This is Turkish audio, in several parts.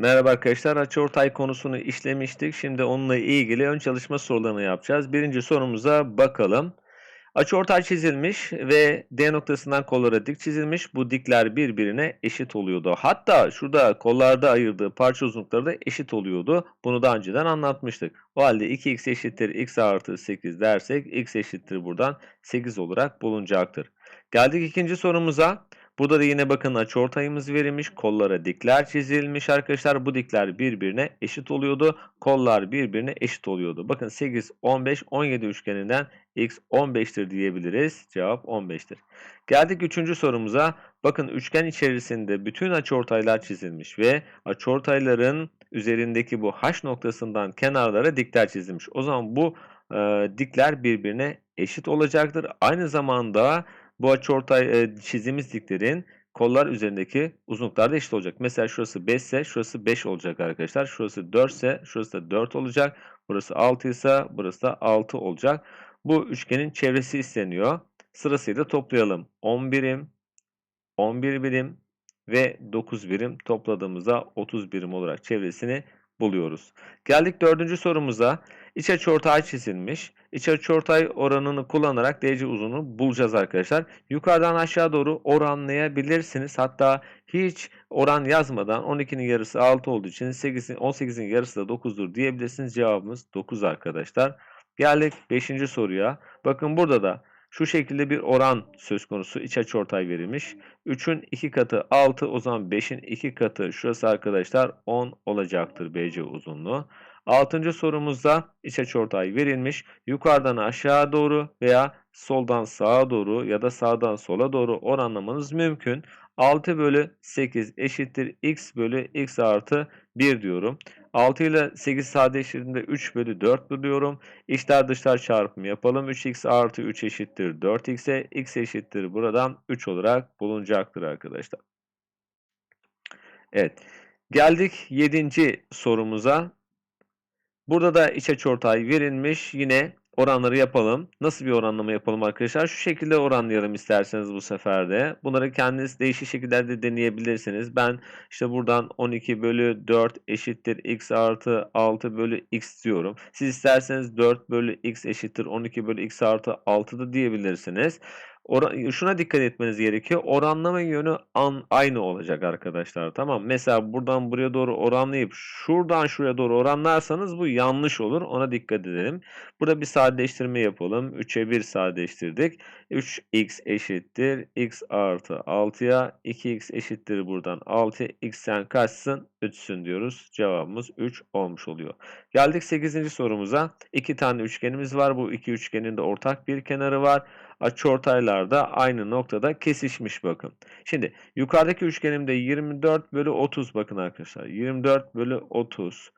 Merhaba arkadaşlar. Açıortay konusunu işlemiştik. Şimdi onunla ilgili ön çalışma sorularını yapacağız. Birinci sorumuza bakalım. Açıortay çizilmiş ve D noktasından kollara dik çizilmiş. Bu dikler birbirine eşit oluyordu. Hatta şurada kollarda ayırdığı parça uzunlukları da eşit oluyordu. Bunu daha önceden anlatmıştık. O halde 2x eşittir x artı 8 dersek x eşittir buradan 8 olarak bulunacaktır. Geldik ikinci sorumuza. Burada da yine bakın açıortayımız verilmiş. Kollara dikler çizilmiş arkadaşlar. Bu dikler birbirine eşit oluyordu. Kollar birbirine eşit oluyordu. Bakın 8, 15, 17 üçgeninden x 15'tir diyebiliriz. Cevap 15'tir. Geldik üçüncü sorumuza. Bakın üçgen içerisinde bütün açıortaylar çizilmiş ve açıortayların üzerindeki bu h noktasından kenarlara dikler çizilmiş. O zaman bu e, dikler birbirine eşit olacaktır. Aynı zamanda bu açıortay e, çizdiğimiz diklerin kollar üzerindeki uzunluklar da eşit olacak. Mesela şurası 5 ise şurası 5 olacak arkadaşlar. Şurası 4 ise şurası da 4 olacak. Burası 6 ise burası da 6 olacak. Bu üçgenin çevresi isteniyor. Sırasıyla toplayalım. 10 birim, 11 birim ve 9 birim topladığımızda 30 birim olarak çevresini buluyoruz. Geldik dördüncü sorumuza. İç açıortay çizilmiş. İç açıortay oranını kullanarak DC uzunluğunu bulacağız arkadaşlar. Yukarıdan aşağı doğru oranlayabilirsiniz. Hatta hiç oran yazmadan 12'nin yarısı 6 olduğu için 8'in 18'in yarısı da 9'dur diyebilirsiniz. Cevabımız 9 arkadaşlar. Geldik 5. soruya. Bakın burada da şu şekilde bir oran söz konusu iç açıortay verilmiş. 3'ün 2 katı 6 o zaman 5'in 2 katı şurası arkadaşlar 10 olacaktır BC uzunluğu. Altıncı sorumuzda iç açıortay verilmiş. Yukarıdan aşağı doğru veya soldan sağa doğru ya da sağdan sola doğru oranlamanız mümkün. 6 bölü 8 eşittir x bölü x artı 1 diyorum. 6 ile 8 sadeleştirdiğimde 3 bölü 4 buluyorum. İçler dışlar çarpımı yapalım. 3x artı 3 eşittir 4x'e. x eşittir buradan 3 olarak bulunacaktır arkadaşlar. Evet. Geldik 7. sorumuza. Burada da iç açıortay verilmiş. Yine oranları yapalım. Nasıl bir oranlama yapalım arkadaşlar? Şu şekilde oranlayalım isterseniz bu sefer de. Bunları kendiniz değişik şekillerde deneyebilirsiniz. Ben işte buradan 12 bölü 4 eşittir x artı 6 bölü x diyorum. Siz isterseniz 4 bölü x eşittir 12 bölü x artı 6 da diyebilirsiniz. Ora şuna dikkat etmeniz gerekiyor. Oranlama yönü an aynı olacak arkadaşlar. Tamam. Mesela buradan buraya doğru oranlayıp şuradan şuraya doğru oranlarsanız bu yanlış olur. Ona dikkat edelim. Burada bir sadeleştirme yapalım. 3'e 1 sadeleştirdik. 3x eşittir. x artı 6'ya 2x eşittir buradan 6. x'ten kaçsın? 3'sün diyoruz. Cevabımız 3 olmuş oluyor. Geldik 8. sorumuza. 2 tane üçgenimiz var. Bu iki üçgenin de ortak bir kenarı var açıortaylar da aynı noktada kesişmiş bakın. Şimdi yukarıdaki üçgenimde 24 bölü 30 bakın arkadaşlar. 24 bölü 30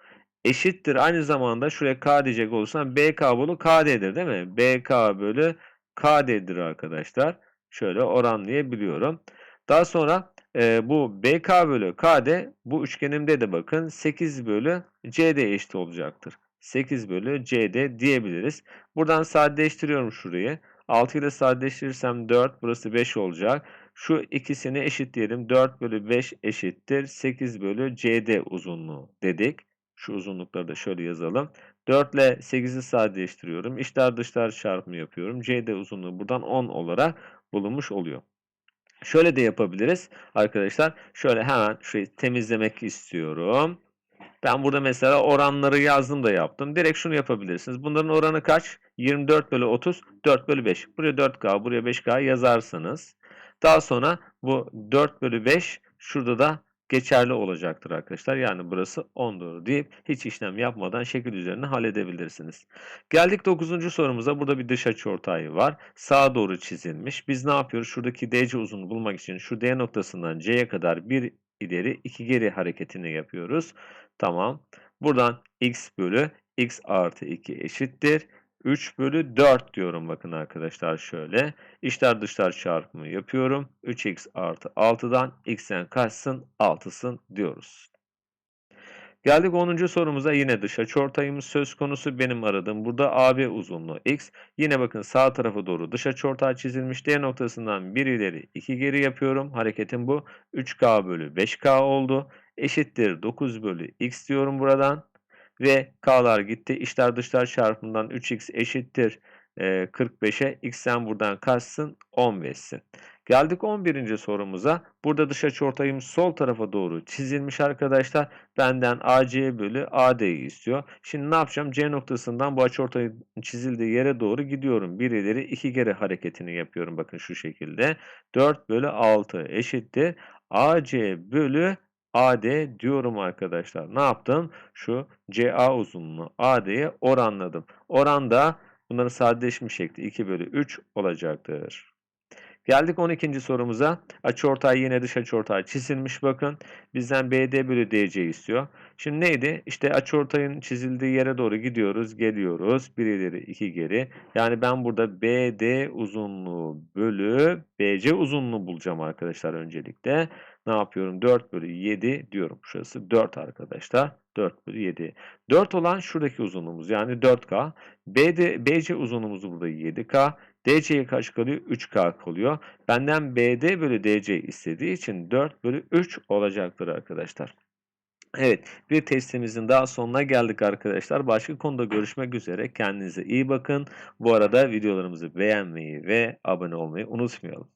eşittir. Aynı zamanda şuraya k diyecek olursam BK bölü KD'dir değil mi? BK bölü KD'dir arkadaşlar. Şöyle oranlayabiliyorum. Daha sonra e, bu BK bölü KD bu üçgenimde de bakın 8 bölü CD eşit olacaktır. 8 bölü CD diyebiliriz. Buradan sadeleştiriyorum şurayı. 6 ile sadeleştirirsem 4 burası 5 olacak. Şu ikisini eşitleyelim. 4 bölü 5 eşittir. 8 bölü CD uzunluğu dedik. Şu uzunlukları da şöyle yazalım. 4 ile 8'i sadeleştiriyorum. İçler dışlar çarpımı yapıyorum. CD uzunluğu buradan 10 olarak bulunmuş oluyor. Şöyle de yapabiliriz arkadaşlar. Şöyle hemen şurayı temizlemek istiyorum. Ben burada mesela oranları yazdım da yaptım. Direkt şunu yapabilirsiniz. Bunların oranı kaç? 24 bölü 30, 4 bölü 5. Buraya 4K, buraya 5K yazarsınız. Daha sonra bu 4 bölü 5 şurada da geçerli olacaktır arkadaşlar. Yani burası 10 doğru deyip hiç işlem yapmadan şekil üzerine halledebilirsiniz. Geldik 9. sorumuza. Burada bir dış açıortay var. Sağa doğru çizilmiş. Biz ne yapıyoruz? Şuradaki DC uzunluğunu bulmak için şu D noktasından C'ye kadar bir ileri iki geri hareketini yapıyoruz. Tamam. Buradan x bölü x artı 2 eşittir. 3 bölü 4 diyorum bakın arkadaşlar şöyle. İçler dışlar çarpımı yapıyorum. 3x artı 6'dan x'en kaçsın? 6'sın diyoruz. Geldik 10. sorumuza yine dış açıortayımız söz konusu. Benim aradığım burada AB uzunluğu x. Yine bakın sağ tarafa doğru dış açıortay çizilmiş. D noktasından 1 ileri 2 geri yapıyorum. Hareketim bu. 3K bölü 5K oldu. Eşittir 9 bölü x diyorum buradan. Ve K'lar gitti. İçler dışlar çarpımından 3x eşittir e, 45'e. X'ten buradan kaçsın? 15'sin. Geldik 11. sorumuza. Burada dış açıortayımız sol tarafa doğru çizilmiş arkadaşlar. Benden AC bölü AD'yi istiyor. Şimdi ne yapacağım? C noktasından bu açıortayın çizildiği yere doğru gidiyorum. Bir ileri iki geri hareketini yapıyorum. Bakın şu şekilde. 4 bölü 6 eşittir. AC bölü AD diyorum arkadaşlar. Ne yaptım? Şu CA uzunluğunu AD'ye oranladım. Oranda bunların sadeleşmiş şekli 2 bölü 3 olacaktır. Geldik 12. sorumuza. Açıortay yine dış açıortay çizilmiş bakın. Bizden BD bölü DC istiyor. Şimdi neydi? İşte açıortayın çizildiği yere doğru gidiyoruz, geliyoruz. Bir ileri, iki geri. Yani ben burada BD uzunluğu bölü BC uzunluğu bulacağım arkadaşlar öncelikle. Ne yapıyorum? 4 bölü 7 diyorum. Şurası 4 arkadaşlar. 4 bölü 7. 4 olan şuradaki uzunluğumuz yani 4K. BD, BC uzunluğumuz burada 7K. DC'ye kaç kalıyor? 3K kalıyor. Benden BD bölü DC istediği için 4 bölü 3 olacaktır arkadaşlar. Evet, bir testimizin daha sonuna geldik arkadaşlar. Başka konuda görüşmek üzere. Kendinize iyi bakın. Bu arada videolarımızı beğenmeyi ve abone olmayı unutmayalım.